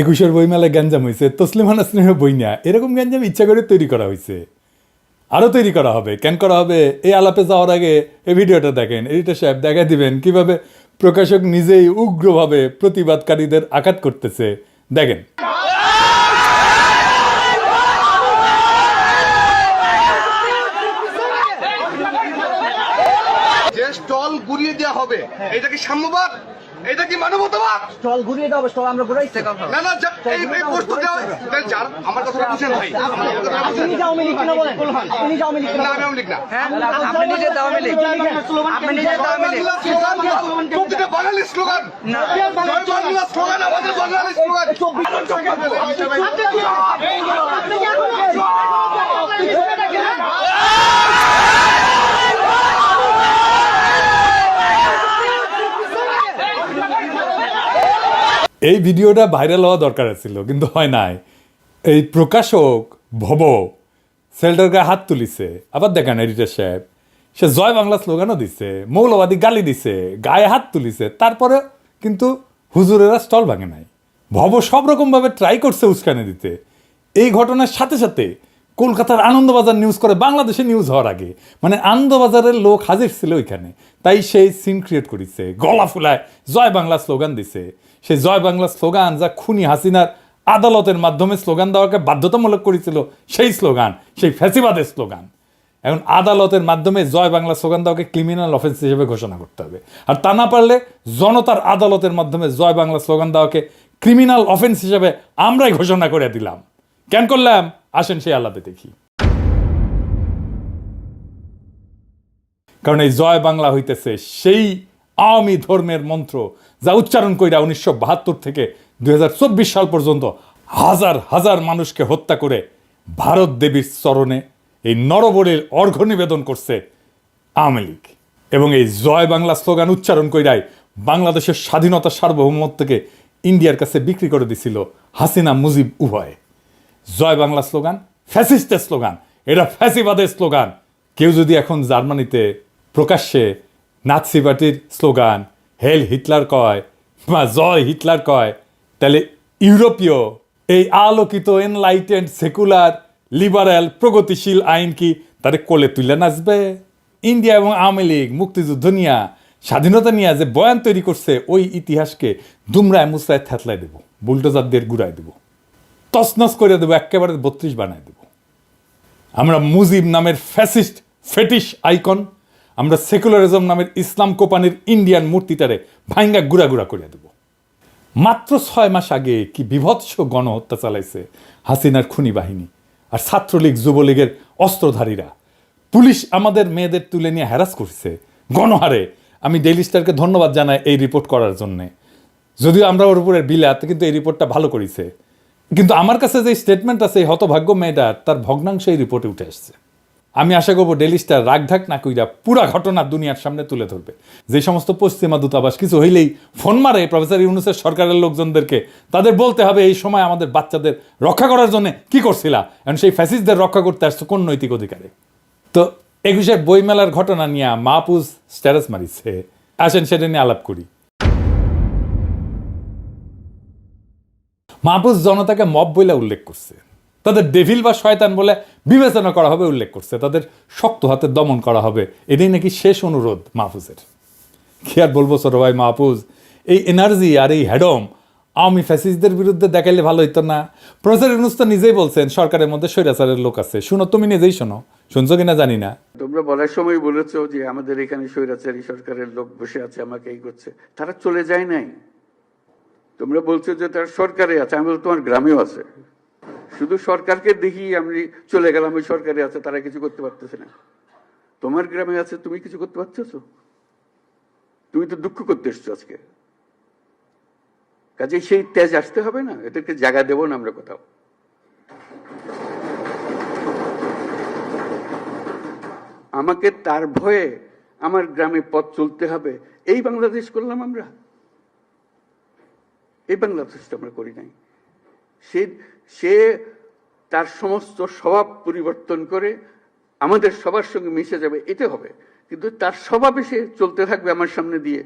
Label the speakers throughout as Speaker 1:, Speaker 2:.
Speaker 1: একুশের বইমেলায় গ্যাঞ্জাম হয়েছে তসলিমা নাসরিনের বই না এরকম গ্যাঞ্জাম ইচ্ছা করে তৈরি করা হয়েছে আরও তৈরি করা হবে, কেন করা হবে? এই আলাপে যাওয়ার আগে এই ভিডিওটা দেখেন, এডিটর সাহেব দেখা দিবেন কীভাবে প্রকাশক নিজেই উগ্রভাবে প্রতিবাদকারীদের আঘাত করতেছে। দেখেন।
Speaker 2: যে স্টল দেওয়া হবে, এটা কি সাম্যবাদ? এটা কি মানবতাবাদ
Speaker 3: স্টল ঘুরিয়ে দাও স্টল আমরা ঘুরাইছি
Speaker 2: না না এই এই দেওয়া তাহলে যার আমার কথাটা বুঝেন ভাই
Speaker 3: আপনি নিজে আওয়ামী লীগ কিনা বলেন আপনি নিজে আওয়ামী লীগ
Speaker 2: না আমি লীগ না
Speaker 4: হ্যাঁ আপনি নিজে আওয়ামী লীগ আপনি নিজে লীগ
Speaker 2: বাংলা স্লোগান প্রতিটা বাঙালি স্লোগান
Speaker 4: না।
Speaker 2: জয় বাংলা স্লোগান আমাদের বাঙালি স্লোগান
Speaker 1: এই ভিডিওটা ভাইরাল হওয়া দরকার ছিল, কিন্তু হয় নাই। এই প্রকাশক ভব, সেলটার গায়ে হাত তুলিছে, আবার দেখেন এডিটর সাহেব, সে জয় বাংলা স্লোগানও দিছে, মৌলবাদী গালি দিছে, গায়ে হাত তুলিছে তারপরে কিন্তু হুজুরেরা স্টল ভাঙে নাই। ভব সব রকমভাবে ট্রাই করছে উস্কানি দিতে। এই ঘটনার সাথে সাথে কলকাতার আনন্দবাজার নিউজ করে বাংলাদেশে নিউজ হওয়ার আগে মানে আনন্দবাজারের লোক হাজির ছিল ওইখানে, তাই সেই সিন ক্রিয়েট করেছে, গলা ফুলায় জয় বাংলা স্লোগান দিছে। সেই জয় বাংলা স্লোগান যা খুনি হাসিনার আদালতের মাধ্যমে স্লোগান দেওয়াকে বাধ্যতামূলক করেছিল, সেই স্লোগান, সেই ফ্যাসিবাদের স্লোগান। এখন আদালতের মাধ্যমে জয় বাংলা স্লোগান দেওয়াকে ক্রিমিনাল অফেন্স হিসেবে ঘোষণা করতে হবে। আর তা না পারলে জনতার আদালতের মাধ্যমে জয় বাংলা স্লোগান দেওয়াকে ক্রিমিনাল অফেন্স হিসেবে আমরাই ঘোষণা করে দিলাম। কেন করলাম? আসেন সেই আল্লাতে দেখি। কারণ এই জয় বাংলা হইতেছে সেই আওয়ামী ধর্মের মন্ত্র যা উচ্চারণ কইরা উনিশশো বাহাত্তর থেকে দুই হাজার চব্বিশ সাল পর্যন্ত হাজার হাজার মানুষকে হত্যা করে ভারত দেবীর চরণে এই নরবরের অর্ঘ্য নিবেদন করছে আওয়ামী লীগ। এবং এই জয় বাংলা স্লোগান উচ্চারণ কইরাই বাংলাদেশের স্বাধীনতা সার্বভৌমত্বকে ইন্ডিয়ার কাছে বিক্রি করে দিছিল হাসিনা মুজিব উভয়। জয় বাংলা স্লোগান, ফ্যাসিস্টের স্লোগান, এটা ফ্যাসিবাদের স্লোগান। কেউ যদি এখন জার্মানিতে প্রকাশ্যে নাৎসি পার্টির স্লোগান হেল হিটলার কয় বা জয় হিটলার কয়, তাহলে ইউরোপীয় এই আলোকিত এনলাইটেন্ড সেকুলার লিবারেল প্রগতিশীল আইন কি তারে কোলে তুলে নাচবে? ইন্ডিয়া এবং আওয়ামী লীগ মুক্তিযুদ্ধ নিয়া, স্বাধীনতা নিয়ে যে বয়ান তৈরি করছে, ওই ইতিহাসকে দুমরায় মুসরায় থ্যাতলায় দেব বুলটোজারদের গুড়ায় দেবো তসনস করে দেবো একেবারে বত্রিশ বানায় দেবো। আমরা মুজিব নামের ফ্যাসিস্ট ফেটিশ আইকন আমরা সেকুলারিজম নামের ইসলাম কোপানির ইন্ডিয়ান মূর্তিটারে ভাঙ্গা গুড়া গুড়া করে দেব। মাত্র ছয় মাস আগে কি বিভৎস গণহত্যা চালাইছে হাসিনার খুনি বাহিনী আর ছাত্রলীগ, যুবলীগের অস্ত্রধারীরা। পুলিশ আমাদের মেয়েদের তুলে নিয়ে হ্যারাস করছে। গণহারে। আমি ডেইলি স্টারকে ধন্যবাদ জানাই এই রিপোর্ট করার জন্যে। যদিও আমরা ওর উপরে বিলাত, কিন্তু এই রিপোর্টটা ভালো করেছে। কিন্তু আমার কাছে যে স্টেটমেন্ট আছে, এই হতভাগ্য মেয়েটার তার ভগ্নাংশ এই রিপোর্টে উঠে আসছে। আমি আশা করব ডেলি স্টার রাগঢাক না কইরা পুরা ঘটনা দুনিয়ার সামনে তুলে ধরবে। যে সমস্ত পশ্চিমা দূতাবাস কিছু হইলেই ফোন মারে প্রফেসর ইউনুসের সরকারের লোকজনদেরকে। তাদের বলতে হবে এই সময় আমাদের বাচ্চাদের রক্ষা করার জন্য কি করছিলা? এখন সেই ফ্যাসিস্টদের রক্ষা করতে আসছো কোন নৈতিক অধিকারে? তো একুশের বইমেলার ঘটনা নিয়ে মাহপুজ স্ট্যাটাস মারিছে। আসেন সেটা নিয়ে আলাপ করি। মাহফুজ জনতাকে মব বইলা উল্লেখ করছে। তাদের ডেভিল বা শয়তান বলে বিবেচনা করা হবে, উল্লেখ করছে। তাদের শক্ত হাতে দমন করা হবে। এটাই নাকি শেষ অনুরোধ মাহফুজের। কি আর বলব ছোট ভাই মাহফুজ? এই এনার্জি আর এই হ্যাডম আওয়ামী ফ্যাসিস্টদের বিরুদ্ধে দেখাইলে ভালো হইতো না। ইউনুস তো নিজেই বলছেন, সরকারের মধ্যে স্বৈরাচারের লোক আছে। শুনো, তুমি নিজেই শোনো। শুনছো কিনা জানি না।
Speaker 5: তোমরা বলার সময় বলেছ যে আমাদের এখানে স্বৈরাচারী সরকারের লোক বসে আছে, আমাকে এই করছে। তারা চলে যায় নাই। তোমরা বলছো যে তার সরকারে আছে, আমি তোমার গ্রামেও আছে। শুধু সরকারকে দেখি আমি চলে গেলাম, ওই সরকারে আছে, তারা কিছু করতে পারতেছে না। তোমার গ্রামে আছে, তুমি কিছু করতে পারতেছো? তুমি তো দুঃখ করতে এসছো আজকে। কাজে সেই তেজ আসতে হবে না, এদেরকে জায়গা দেবো না আমরা কোথাও। আমাকে তার ভয়ে আমার গ্রামে পথ চলতে হবে, এই বাংলাদেশ করলাম আমরা। এই বাংলাদেশটা আমরা করি নাই। সে সে তার সমস্ত স্বভাব পরিবর্তন করে আমাদের সবার সঙ্গে মিশে যাবে এটা হবে। কিন্তু তার স্বভাবে সে চলতে থাকবে আমার সামনে দিয়ে।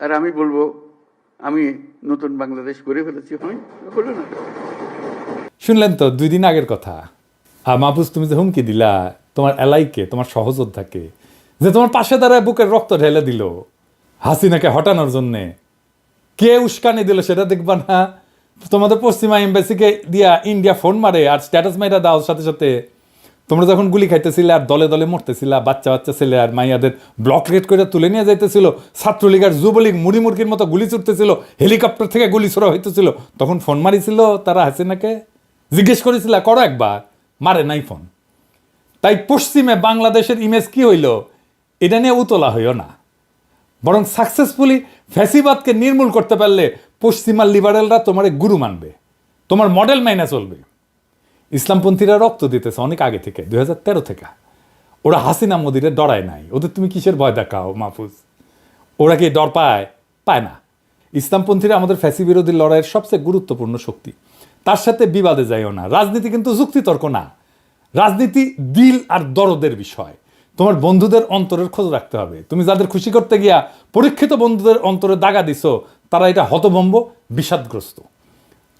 Speaker 5: আর আমি বলব, আমি নতুন বাংলাদেশ করে ফেলেছি, হয়? হলো না
Speaker 1: শুনলেন তো, দুই দিন আগের কথা। আর মাহফুজ, তুমি যে হুমকি দিলা, তোমার এলাইকে, তোমার সহযোদ্ধাকে, যে তোমার পাশে দাঁড়ায় বুকের রক্ত ঢেলে দিল, হাসিনাকে হটানোর জন্যে, কে উস্কানি দিল সেটা দেখবা না? তোমাদের পশ্চিমা এম্বাসিকে দিয়া ইন্ডিয়া ফোন মারে আর স্ট্যাটাস মাইরা দাও, সাথে সাথে। তোমরা যখন গুলি খাইতেছিলে আর দলে দলে মরতেছিলা, বাচ্চা বাচ্চা ছেলে আর মাইয়াদের ব্লক রেড করে তুলে নিয়ে যাইতেছিল, ছাত্রলীগ আর যুবলীগ মুড়ি মুরগির মতো গুলি ছুটতেছিল হেলিকপ্টার থেকে গুলি ছোড়া হইতেছিল, তখন ফোন মারিছিল তারা হাসিনাকে, জিজ্ঞেস করেছিল, করো একবার। মারে নাই ফোন। তাই পশ্চিমে বাংলাদেশের ইমেজ কি হইল? এটা নিয়ে উতলা হইও না। বরং সাকসেসফুলি ফ্যাসিবাদকে নির্মূল করতে পারলে পশ্চিমা লিবারেলরা তোমার গুরু মানবে। তোমার মডেল মাইনা চলবে। ইসলামপন্থীরা রক্ত দিতেছে অনেক আগে থেকে, দুই থেকে। ওরা হাসিনা মোদিরে ডরায় নাই। ওদের তুমি কিসের ভয় দেখাও মাহফুজ? ওরা কি ডর পায়? পায় না। ইসলামপন্থীরা আমাদের ফ্যাসি বিরোধী লড়াইয়ের সবচেয়ে গুরুত্বপূর্ণ শক্তি। তার সাথে বিবাদে যাইও না। রাজনীতি কিন্তু যুক্তিতর্ক না। রাজনীতি দিল আর দরদের বিষয়। তোমার বন্ধুদের অন্তরের খোঁজ রাখতে হবে। তুমি যাদের খুশি করতে গিয়া পরীক্ষিত বন্ধুদের অন্তরে দাগা দিছো তারা এটা হতভম্ব, বিষাদগ্রস্ত।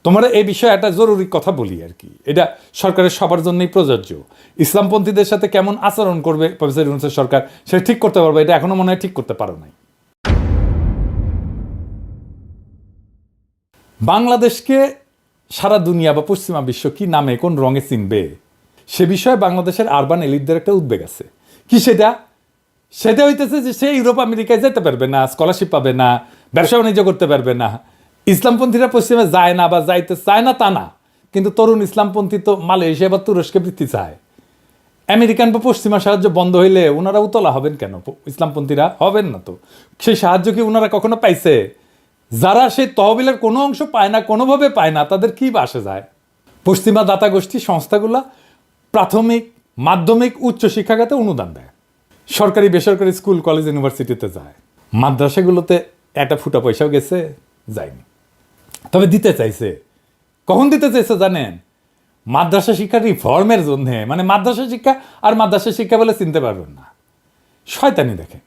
Speaker 1: তোমরা এই বিষয়ে একটা জরুরি কথা বলি আর কি। এটা সরকারের সবার জন্যই প্রযোজ্য। ইসলামপন্থীদের সাথে কেমন আচরণ করবে প্রফেসর ইউনুসের সরকার সেটা ঠিক করতে পারবে, এটা এখনও মনে হয় ঠিক করতে পারো নাই। বাংলাদেশকে সারা দুনিয়া বা পশ্চিমা বিশ্ব কি নামে, কোন রঙে চিনবে? সে বিষয়ে বাংলাদেশের আরবান এলিটদের একটা উদ্বেগ আছে। কি সেটা? সেটা হইতেছে যে সে ইউরোপ, আমেরিকায় যেতে পারবে না স্কলারশিপ পাবে না, ব্যবসা বাণিজ্য করতে পারবে না। ইসলামপন্থীরা পশ্চিমে যায় না বা যাইতে চায় না তা না। কিন্তু তরুণ ইসলামপন্থী তো মালয়েশিয়া বা তুরস্কে বৃত্তি চায়। আমেরিকান বা পশ্চিমা সাহায্য বন্ধ হইলে ওনারা উতলা হবেন কেন? ইসলামপন্থীরা হবেন না তো। সেই সাহায্য কি ওনারা কখনো পাইছে? যারা সেই তহবিলের কোনো অংশ পায় না, কোনোভাবে পায় না, তাদের কি বাসে যায়? পশ্চিমা দাতা গোষ্ঠী সংস্থাগুলা প্রাথমিক, মাধ্যমিক, উচ্চ শিক্ষাখাতে অনুদান দেয়। সরকারি বেসরকারি স্কুল কলেজ ইউনিভার্সিটিতে যায়। মাদ্রাসাগুলোতে একটা ফুটা পয়সাও গেছে, যায়নি। তবে দিতে চাইছে। কখন দিতে চাইছে জানেন? মাদ্রাসা শিক্ষা রিফর্মের জন্য। মানে মাদ্রাসা শিক্ষা আর মাদ্রাসা শিক্ষা বলে চিনতে পারবেন না। শয়তানি দেখেন।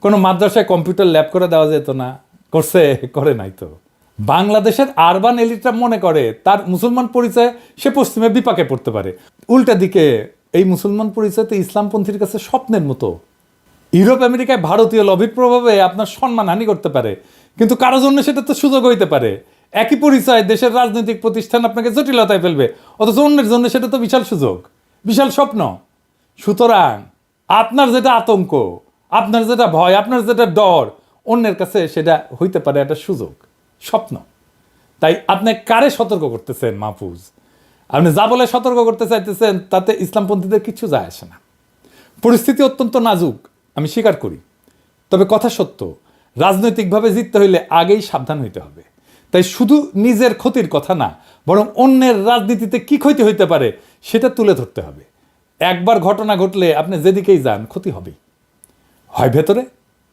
Speaker 1: কোনো মাদ্রাসায় কম্পিউটার ল্যাব করে দেওয়া যেত না। করছে, করে নাই তো। বাংলাদেশের আরবান এলিটরা মনে করে, তার মুসলমান পরিচয় সে পশ্চিমে বিপাকে পড়তে পারে। উল্টা দিকে এই মুসলমান পরিচয় তো ইসলামপন্থীর কাছে স্বপ্নের মতো। ইউরোপ, আমেরিকায় ভারতীয় লবির প্রভাবে আপনার সম্মান হানি করতে পারে। কিন্তু কারও জন্য সেটা তো সুযোগ হইতে পারে। একই পরিচয় দেশের রাজনৈতিক প্রতিষ্ঠান আপনাকে জটিলতায় ফেলবে, অথচ অন্যের জন্য সেটা তো বিশাল সুযোগ, বিশাল স্বপ্ন। সুতরাং, আপনার যেটা আতঙ্ক, আপনার যেটা ভয়, আপনার যেটা ডর, অন্যের কাছে সেটা হইতে পারে একটা সুযোগ, স্বপ্ন। তাই আপনি কারে সতর্ক করতেছেন মাহফুজ? আপনি যা বলে সতর্ক করতে চাইতেছেন, তাতে ইসলামপন্থীদের কিছু যায় আসে না। পরিস্থিতি অত্যন্ত নাজুক, আমি স্বীকার করি। তবে কথা সত্য, রাজনৈতিকভাবে জিততে হইলে আগেই সাবধান হইতে হবে। তাই শুধু নিজের ক্ষতির কথা না, বরং অন্যের রাজনীতিতে কি ক্ষতি হইতে পারে, সেটা তুলে ধরতে হবে। একবার ঘটনা ঘটলে আপনি যেদিকেই যান, ক্ষতি হবেই। হয় ভেতরে,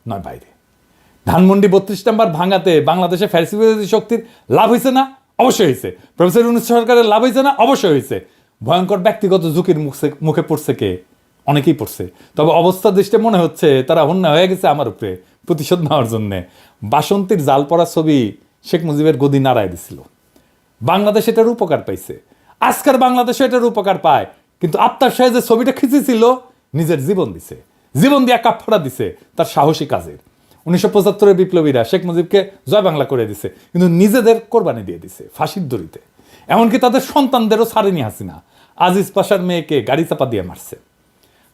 Speaker 1: নয় বাইরে। ধানমন্ডি বত্রিশ নাম্বার ভাঙাতে বাংলাদেশে ফ্যাসি শক্তির লাভ হয়েছে না? অবশ্যই হয়েছে। প্রফেসর ইউনুস সরকারের লাভ হয়েছে না অবশ্যই হয়েছে। ভয়ঙ্কর ব্যক্তিগত ঝুঁকির মুখে মুখে পড়ছে কে? অনেকেই পড়ছে। তবে অবস্থা দৃষ্টে মনে হচ্ছে তারা অন্য হয়ে গেছে আমার উপরে, প্রতিশোধ নেওয়ার জন্যে। বাসন্তীর জাল পড়া ছবি শেখ মুজিবের গদি নাড়ায় দিছিল। বাংলাদেশ এটার উপকার পাইছে। আজকার বাংলাদেশ এটার উপকার পায়। কিন্তু আত্মার সাহেব যে ছবিটা খিচেছিল, নিজের জীবন দিছে। জীবন দিয়ে কাপড়া দিছে, তার সাহসী কাজের। উনিশশো পঁচাত্তরের বিপ্লবীরা শেখ মুজিবকে জয় বাংলা করে দিছে, কিন্তু নিজেদের কোরবানি দিয়ে দিছে ফাঁসির দড়িতে। এমনকি তাদের সন্তানদেরও ছাড়েনি হাসিনা। আজিজ পাশার মেয়েকে গাড়ি চাপা দিয়ে মারছে।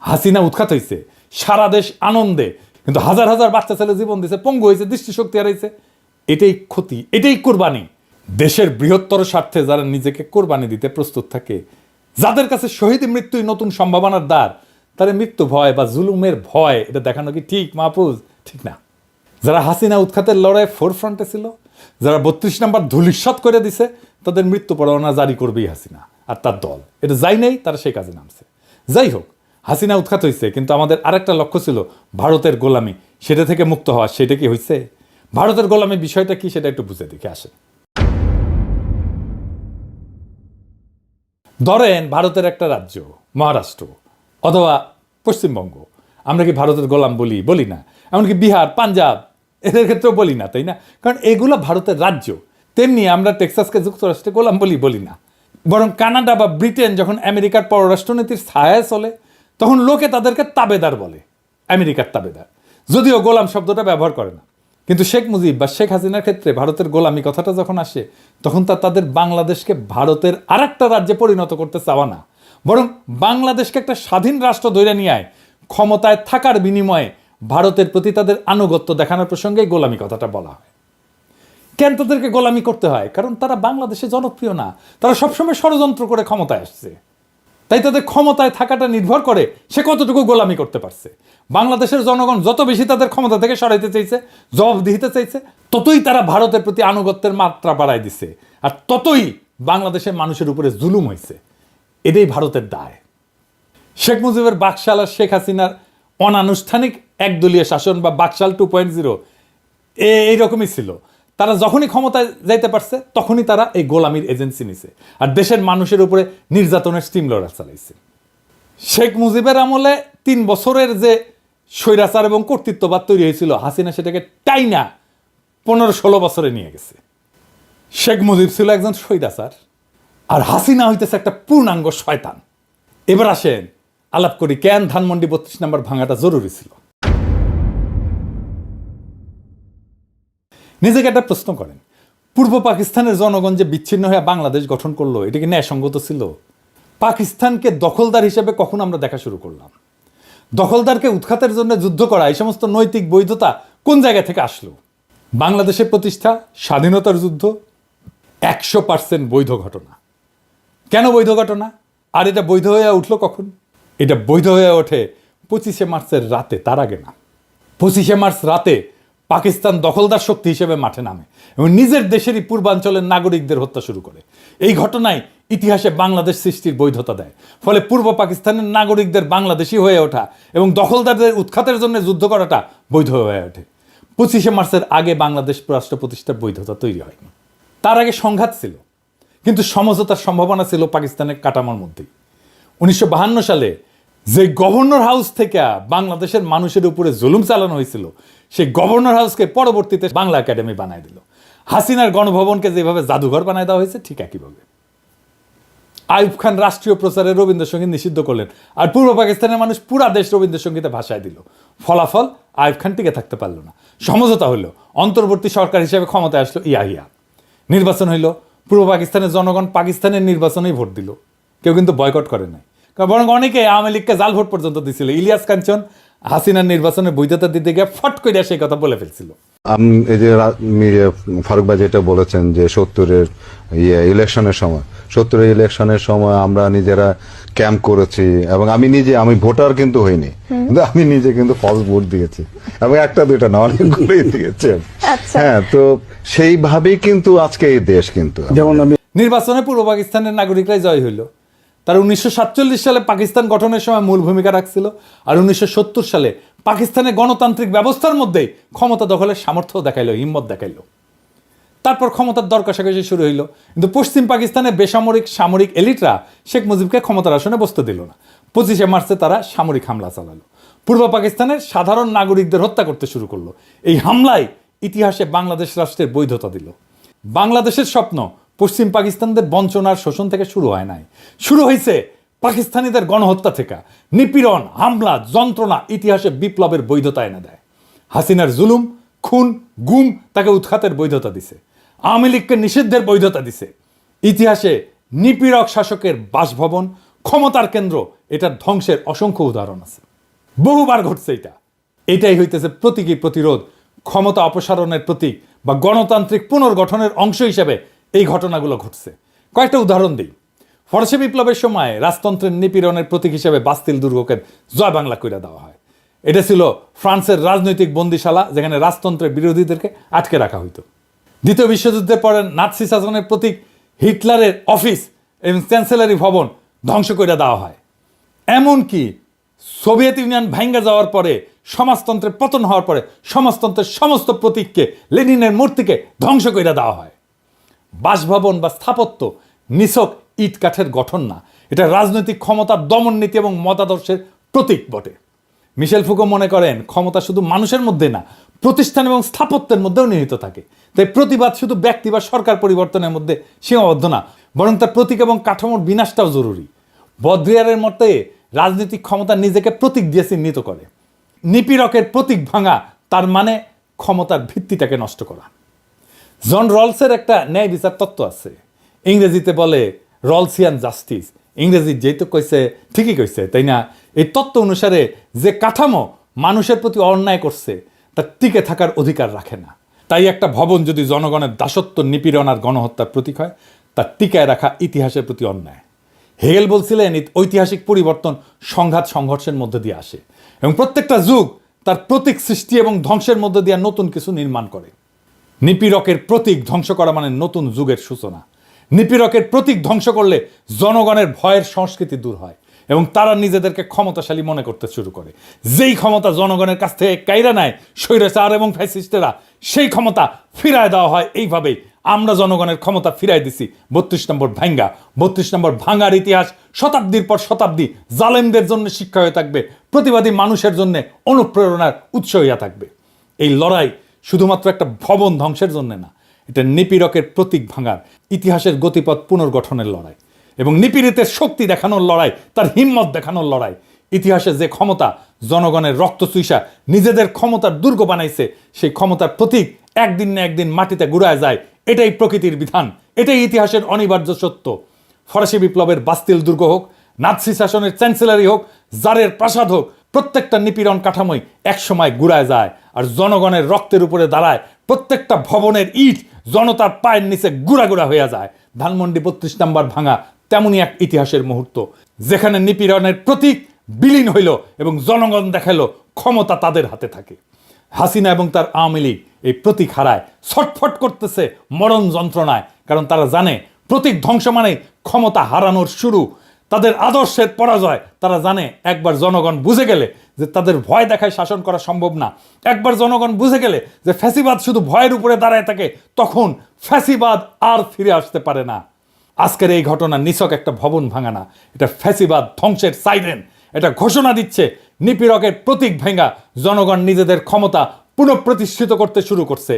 Speaker 1: হাসিনা উৎখাত হয়েছে সারা দেশ আনন্দে, কিন্তু হাজার হাজার বাচ্চা ছেলে জীবন দিছে, পঙ্গু হয়েছে দৃষ্টিশক্তি হারাইছে। এটাই ক্ষতি, এটাই কোরবানি। দেশের বৃহত্তর স্বার্থে যারা নিজেকে কোরবানি দিতে প্রস্তুত থাকে, যাদের কাছে শহীদ মৃত্যুই নতুন সম্ভাবনার দ্বার তারা মৃত্যু ভয় বা জুলুমের ভয়, এটা দেখানো কি ঠিক, মাহফুজ? ঠিক না। যারা হাসিনা উৎখাতের লড়াই ফোর ফ্রন্টে ছিল, যারা বত্রিশ নাম্বার ধুলিস্বাত করে দিছে, তাদের মৃত্যু পরোয়ানা জারি করবেই হাসিনা আর তার দল। এটা যাই নেই, তারা সেই কাজে নামছে। যাই হোক, হাসিনা উৎখাত হয়েছে কিন্তু আমাদের আরেকটা লক্ষ্য ছিল ভারতের গোলামি। সেটা থেকে মুক্ত হওয়া, সেটা কি হয়েছে ভারতের গোলামি বিষয়টা কি, সেটা একটু বুঝে দেখে আসেন। ধরেন ভারতের একটা রাজ্য, মহারাষ্ট্র, অথবা পশ্চিমবঙ্গ। আমরা কি ভারতের গোলাম বলি? বলি না। এমনকি বিহার, পাঞ্জাব এদের ক্ষেত্রেও বলি না, তাই না? কারণ এগুলো ভারতের রাজ্য। তেমনি আমরা টেক্সাসকে যুক্তরাষ্ট্রে গোলাম বলি বলি না। বরং কানাডা বা ব্রিটেন যখন আমেরিকার পররাষ্ট্রনীতির ছায়ায় চলে, তখন লোকে তাদেরকে তাবেদার বলে, আমেরিকার তাবেদার। যদিও গোলাম শব্দটা ব্যবহার করে না। কিন্তু শেখ মুজিব বা শেখ হাসিনার ক্ষেত্রে ভারতের গোলামি কথাটা যখন আসে, তখন তা তাদের বাংলাদেশকে ভারতের আর একটা রাজ্যে পরিণত করতে চাওয়া না। বরং বাংলাদেশকে একটা স্বাধীন রাষ্ট্র ধরে নিয়ে আয়, ক্ষমতায় থাকার বিনিময়ে ভারতের প্রতি তাদের আনুগত্য দেখানোর প্রসঙ্গে গোলামি কথাটা বলা হয়। কেন তাদেরকে গোলামি করতে হয়? কারণ তারা বাংলাদেশে জনপ্রিয় না। তারা সবসময় ষড়যন্ত্র করে ক্ষমতায় আসছে। তাই তাদের ক্ষমতায় থাকাটা নির্ভর করে সে কতটুকু গোলামি করতে পারছে। বাংলাদেশের জনগণ যত বেশি তাদের ক্ষমতা থেকে সরাইতে চাইছে, জবাবদিহিতে চাইছে, ততই তারা ভারতের প্রতি আনুগত্যের মাত্রা বাড়ায় দিছে। আর ততই বাংলাদেশের মানুষের উপরে জুলুম হয়েছে এটাই ভারতের দায়। শেখ মুজিবের বাকশাল আর শেখ হাসিনার অনানুষ্ঠানিক একদলীয় শাসন বা বাকশাল টু পয়েন্ট জিরো এইরকমই ছিল। তারা যখনই ক্ষমতায় যাইতে পারছে, তখনই তারা এই গোলামির এজেন্সি নিছে। আর দেশের মানুষের উপরে নির্যাতনের স্টিম লড়ার চালাইছে। শেখ মুজিবের আমলে তিন বছরের যে স্বৈরাচার এবং কর্তৃত্ববাদ তৈরি হয়েছিল, হাসিনা সেটাকে টাইনা পনেরো ষোলো বছরে নিয়ে গেছে। শেখ মুজিব ছিল একজন স্বৈরাচার, আর হাসিনা হইতেছে একটা পূর্ণাঙ্গ শয়তান। এবার আসেন, আলাপ করি, কেন ধানমন্ডি বত্রিশ নাম্বার ভাঙাটা জরুরি ছিল? নিজেকে একটা প্রশ্ন করেন। পূর্ব পাকিস্তানের জনগণ যে বিচ্ছিন্ন হয়ে বাংলাদেশ গঠন করল, এটা কি ন্যায়সঙ্গত ছিল? পাকিস্তানকে দখলদার হিসেবে কখন আমরা দেখা শুরু করলাম। দখলদারকে উৎখাতের জন্য যুদ্ধ করা, এই সমস্ত নৈতিক বৈধতা কোন জায়গা থেকে আসলো? বাংলাদেশের প্রতিষ্ঠা, স্বাধীনতার যুদ্ধ, একশো পার্সেন্ট বৈধ ঘটনা। কেন বৈধ ঘটনা? আর এটা বৈধ হয়ে উঠল কখন? এটা বৈধ হয়ে ওঠে পঁচিশে মার্চের রাতে, তার আগে না। পঁচিশে মার্চ রাতে পাকিস্তান দখলদার শক্তি হিসেবে মাঠে নামে এবং নিজের দেশেরই পূর্বাঞ্চলের নাগরিকদের হত্যা শুরু করে। এই ঘটনায় ইতিহাসে বাংলাদেশ সৃষ্টির বৈধতা দেয়। ফলে পূর্ব পাকিস্তানের নাগরিকদের বাংলাদেশি হয়ে ওঠা এবং দখলদারদের উৎখাতের জন্য যুদ্ধ করাটা বৈধ হয়ে ওঠে। পঁচিশে মার্চের আগে বাংলাদেশ রাষ্ট্র প্রতিষ্ঠার বৈধতা তৈরি হয়নি। তার আগে সংঘাত ছিল, কিন্তু সমঝোতার সম্ভাবনা ছিল পাকিস্তানের কাটামার মধ্যেই। উনিশশো সালে যে গভর্নর হাউস থেকে বাংলাদেশের মানুষের উপরে জুলুম চালানো হয়েছিল সেই গভর্নর হাউসকে পরবর্তীতে বাংলা একাডেমি বানায় দিল। হাসিনার গণভবনকে যেভাবে জাদুঘর বানায় দেওয়া হয়েছে, ঠিক একইভাবে আইব খান রাষ্ট্রীয় প্রচারে রবীন্দ্রসঙ্গীত নিষিদ্ধ করলেন আর পূর্ব পাকিস্তানের মানুষ পুরা দেশ রবীন্দ্রসঙ্গীতে ভাষায় দিল। ফলাফল আইব খান টিকে থাকতে পারল না। সমঝোতা হলো অন্তর্বর্তী সরকার হিসেবে ক্ষমতায় আসলো ইয়াহিয়া। নির্বাচন হইল, পূর্ব পাকিস্তানের জনগণ পাকিস্তানের নির্বাচনেই ভোট দিল। কেউ কিন্তু বয়কট করে নাই। বরং অনেকে আওয়ামী লীগকে জাল ভোট পর্যন্ত দিছিল। ইলিয়াস কাঞ্চন হাসিনার নির্বাচনে বৈধতা দিতে গিয়ে ফট করে সেই কথা বলে ফেলছিল।
Speaker 6: আম- এই যে ফারুক ভাই যেটা বলেছেন যে সত্তরের ইয়ে ইলেকশনের সময় সত্তরের ইলেকশনের সময় আমরা নিজেরা ক্যাম্প করেছি এবং আমি নিজে আমি ভোটার কিন্তু হইনি কিন্তু আমি নিজে কিন্তু ফলস ভোট দিয়েছি এবং একটা দুইটা না অনেকগুলোই দিয়েছি। হ্যাঁ তো সেইভাবেই কিন্তু আজকে এই দেশ কিন্তু।
Speaker 1: যেমন আমি নির্বাচনে পূর্ব পাকিস্তানের নাগরিকরাই জয় হইল। তার উনিশশো সালে পাকিস্তান গঠনের সময় মূল ভূমিকা রাখছিল আর উনিশশো সত্তর সালে পাকিস্তানের গণতান্ত্রিক ব্যবস্থার মধ্যেই ক্ষমতা দখলের সামর্থ্য দেখাইলো, হিম্মত দেখাইলো। তারপর ক্ষমতার দর কষাকষি শুরু হইল, কিন্তু পশ্চিম পাকিস্তানের বেসামরিক সামরিক এলিটরা শেখ মুজিবকে ক্ষমতার আসনে বসতে দিল না। পঁচিশে মার্চে তারা সামরিক হামলা চালালো। পূর্ব পাকিস্তানের সাধারণ নাগরিকদের হত্যা করতে শুরু করল। এই হামলায় ইতিহাসে বাংলাদেশ রাষ্ট্রের বৈধতা দিল। বাংলাদেশের স্বপ্ন পশ্চিম পাকিস্তানদের বঞ্চনার শোষণ থেকে শুরু হয় নাই। শুরু হয়েছে পাকিস্তানিদের গণহত্যা থেকে। নিপীড়ন, হামলা, যন্ত্রণা ইতিহাসে বিপ্লবের বৈধতা এনে দেয়। হাসিনার জুলুম, খুন, গুম তাকে উৎখাতের বৈধতা দিছে। আওয়ামী লীগকে নিষিদ্ধের বৈধতা দিছে। ইতিহাসে নিপীড়ক শাসকের বাসভবন, ক্ষমতার কেন্দ্র, এটার ধ্বংসের অসংখ্য উদাহরণ আছে। বহুবার ঘটছে এটা। এটাই হইতেছে প্রতীকী প্রতিরোধ, ক্ষমতা অপসারণের প্রতীক বা গণতান্ত্রিক পুনর্গঠনের অংশ হিসেবে এই ঘটনাগুলো ঘটছে। কয়েকটা উদাহরণ দিই। ফরাসি বিপ্লবের সময় রাজতন্ত্রের নিপীড়নের প্রতীক হিসেবে বাস্তিল দুর্গকে জয় বাংলা কইরা দেওয়া হয়। এটা ছিল ফ্রান্সের রাজনৈতিক বন্দিশালা যেখানে রাজতন্ত্রের বিরোধীদেরকে আটকে রাখা হইতো। দ্বিতীয় বিশ্বযুদ্ধের পরে নাৎসি শাসনের প্রতীক হিটলারের অফিস এবং চ্যান্সেলারি ভবন ধ্বংস করে দেওয়া হয়। এমনকি সোভিয়েত ইউনিয়ন ভাঙ্গা যাওয়ার পরে, সমাজতন্ত্রের পতন হওয়ার পরে সমাজতন্ত্রের সমস্ত প্রতীককে, লেনিনের মূর্তিকে ধ্বংস করে দেওয়া হয়। বাসভবন বা স্থাপত্য নিছক ইট কাঠের গঠন না। এটা রাজনৈতিক ক্ষমতার দমন নীতি এবং মতাদর্শের প্রতীক বটে। মিশেল ফুকো মনে করেন, ক্ষমতা শুধু মানুষের মধ্যে না, প্রতিষ্ঠান এবং স্থাপত্যের মধ্যেও নিহিত থাকে। তাই প্রতিবাদ শুধু ব্যক্তি বা সরকার পরিবর্তনের মধ্যে সীমাবদ্ধ না, বরং তার প্রতীক এবং কাঠামোর বিনাশটাও জরুরি। বদ্রিয়ারের মতে, রাজনৈতিক ক্ষমতা নিজেকে প্রতীক দিয়ে চিহ্নিত করে। নিপীড়কের প্রতীক ভাঙা, তার মানে ক্ষমতার ভিত্তিটাকে নষ্ট করা। জন রলসের একটা ন্যায় বিচার তত্ত্ব আছে। ইংরেজিতে বলে রলসিয়ান জাস্টিস ইংরেজি যেহেতু কইছে, ঠিকই কইছে, তাই না? এই তত্ত্ব অনুসারে যে কাঠামো মানুষের প্রতি অন্যায় করছে তার টিকে থাকার অধিকার রাখে না। তাই একটা ভবন যদি জনগণের দাসত্ব, নিপীড়ন আর গণহত্যার প্রতীক হয় তার টিকায় রাখা ইতিহাসের প্রতি অন্যায়। হেগেল বলছিলেন ঐতিহাসিক পরিবর্তন সংঘাত সংঘর্ষের মধ্যে দিয়ে আসে এবং প্রত্যেকটা যুগ তার প্রতীক সৃষ্টি এবং ধ্বংসের মধ্যে দিয়ে নতুন কিছু নির্মাণ করে। নিপীড়কের প্রতীক ধ্বংস করা মানে নতুন যুগের সূচনা। নিপীড়কের প্রতীক ধ্বংস করলে জনগণের ভয়ের সংস্কৃতি দূর হয় এবং তারা নিজেদেরকে ক্ষমতাশালী মনে করতে শুরু করে। যেই ক্ষমতা জনগণের কাছ থেকে কাইরা নেয়, স্বৈরাচার এবং ফ্যাসিস্টেরা, সেই ক্ষমতা ফিরায় দেওয়া হয়। এইভাবেই আমরা জনগণের ক্ষমতা ফিরাই দিছি। বত্রিশ নম্বর ভাঙ্গা, বত্রিশ নম্বর ভাঙ্গার ইতিহাস শতাব্দীর পর শতাব্দী জালেমদের জন্য শিক্ষা হয়ে থাকবে, প্রতিবাদী মানুষের জন্য অনুপ্রেরণার উৎস হইয়া থাকবে। এই লড়াই শুধুমাত্র একটা ভবন ধ্বংসের জন্য না, এটা নিপীড়কের প্রতীক ভাঙার ইতিহাসের গতিপথ পুনর্গঠনের লড়াই এবং নিপীড়িতের শক্তি দেখানোর লড়াই, তার হিম্মত দেখানোর লড়াই। ইতিহাসে যে ক্ষমতা জনগণের রক্ত চুইসা নিজেদের ক্ষমতার দুর্গ বানাইছে, সেই ক্ষমতার প্রতীক একদিন না একদিন মাটিতে গুড়ায় যায়, এটাই প্রকৃতির বিধান, এটাই ইতিহাসের অনিবার্য সত্য। ফরাসি বিপ্লবের বাস্তিল দুর্গ হোক, নাৎসি শাসনের চ্যান্সেলারি হোক, জারের প্রাসাদ হোক প্রত্যেকটা নিপীড়ন কাঠামোই একসময় গুড়ায় যায় আর জনগণের রক্তের উপরে দাঁড়ায়। প্রত্যেকটা ভবনের ইট জনতার পায়ের নিচে গুড়া গুড়া হয়ে যায়। ধানমন্ডি বত্রিশ নাম্বার ভাঙা তেমনই এক ইতিহাসের মুহূর্ত। যেখানে নিপীড়নের প্রতীক বিলীন হইল এবং জনগণ দেখাল ক্ষমতা তাদের হাতে থাকে। হাসিনা এবং তার আওয়ামী লীগ এই প্রতীক হারায়, ছটফট করতেছে মরণ যন্ত্রণায়, কারণ তারা জানে প্রতীক ধ্বংস মানে ক্ষমতা হারানোর শুরু। তাদের আদর্শের পরাজয়, তারা জানে একবার জনগণ বুঝে গেলে যে তাদের ভয় দেখায় শাসন করা সম্ভব না। একবার জনগণ বুঝে গেলে যে ফ্যাসিবাদ শুধু ভয়ের উপরে দাঁড়ায় থাকে, তখন ফ্যাসিবাদ আর ফিরে আসতে পারে না। আজকের এই ঘটনা নিছক একটা ভবন ভাঙা না এটা ফ্যাসিবাদ ধ্বংসের সাইরেন। এটা ঘোষণা দিচ্ছে নিপীড়কের প্রতীক ভেঙ্গা জনগণ নিজেদের ক্ষমতা পুনঃপ্রতিষ্ঠিত করতে শুরু করছে।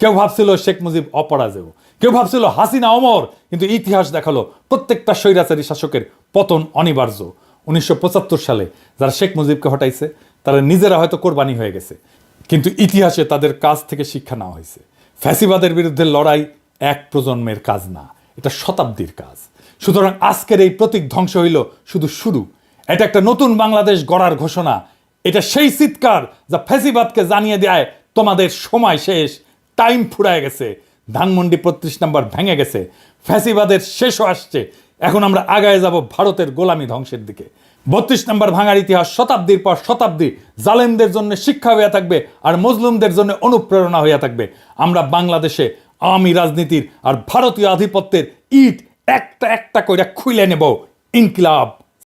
Speaker 1: কেউ ভাবছিল শেখ মুজিব অপরাজেয়। কেউ ভাবছিল হাসিনা অমর, কিন্তু ইতিহাস দেখাল প্রত্যেকটা স্বৈরাচারী শাসকের পতন অনিবার্য। উনিশশো পঁচাত্তর সালে যারা শেখ মুজিবকে হটাইছে, তারা নিজেরা হয়তো কোরবানি হয়ে গেছে। কিন্তু ইতিহাসে তাদের কাজ থেকে শিক্ষা নেওয়া হয়েছে। ফ্যাসিবাদের বিরুদ্ধে লড়াই এক প্রজন্মের কাজ না, এটা শতাব্দীর কাজ। সুতরাং আজকের এই প্রতীক ধ্বংস হইল শুধু শুরু। এটা একটা নতুন বাংলাদেশ গড়ার ঘোষণা। এটা সেই চিৎকার যা ফ্যাসিবাদকে জানিয়ে দেয়, তোমাদের সময় শেষ, টাইম ফুরায় গেছে, ধানমন্ডি বত্রিশ নাম্বার ভেঙে গেছে, ফ্যাসিবাদের শেষও আসছে এখন আমরা আগায় যাব ভারতের গোলামি ধ্বংসের দিকে। বত্রিশ নম্বর ভাঙার ইতিহাস শতাব্দীর পর শতাব্দী জালেমদের জন্য শিক্ষা হইয়া থাকবে আর মজলুমদের জন্য অনুপ্রেরণা হইয়া থাকবে। আমরা বাংলাদেশে আওয়ামী রাজনীতির আর ভারতীয় আধিপত্যের ইট একটা একটা করে খুলে নেব। ইনকিলাব।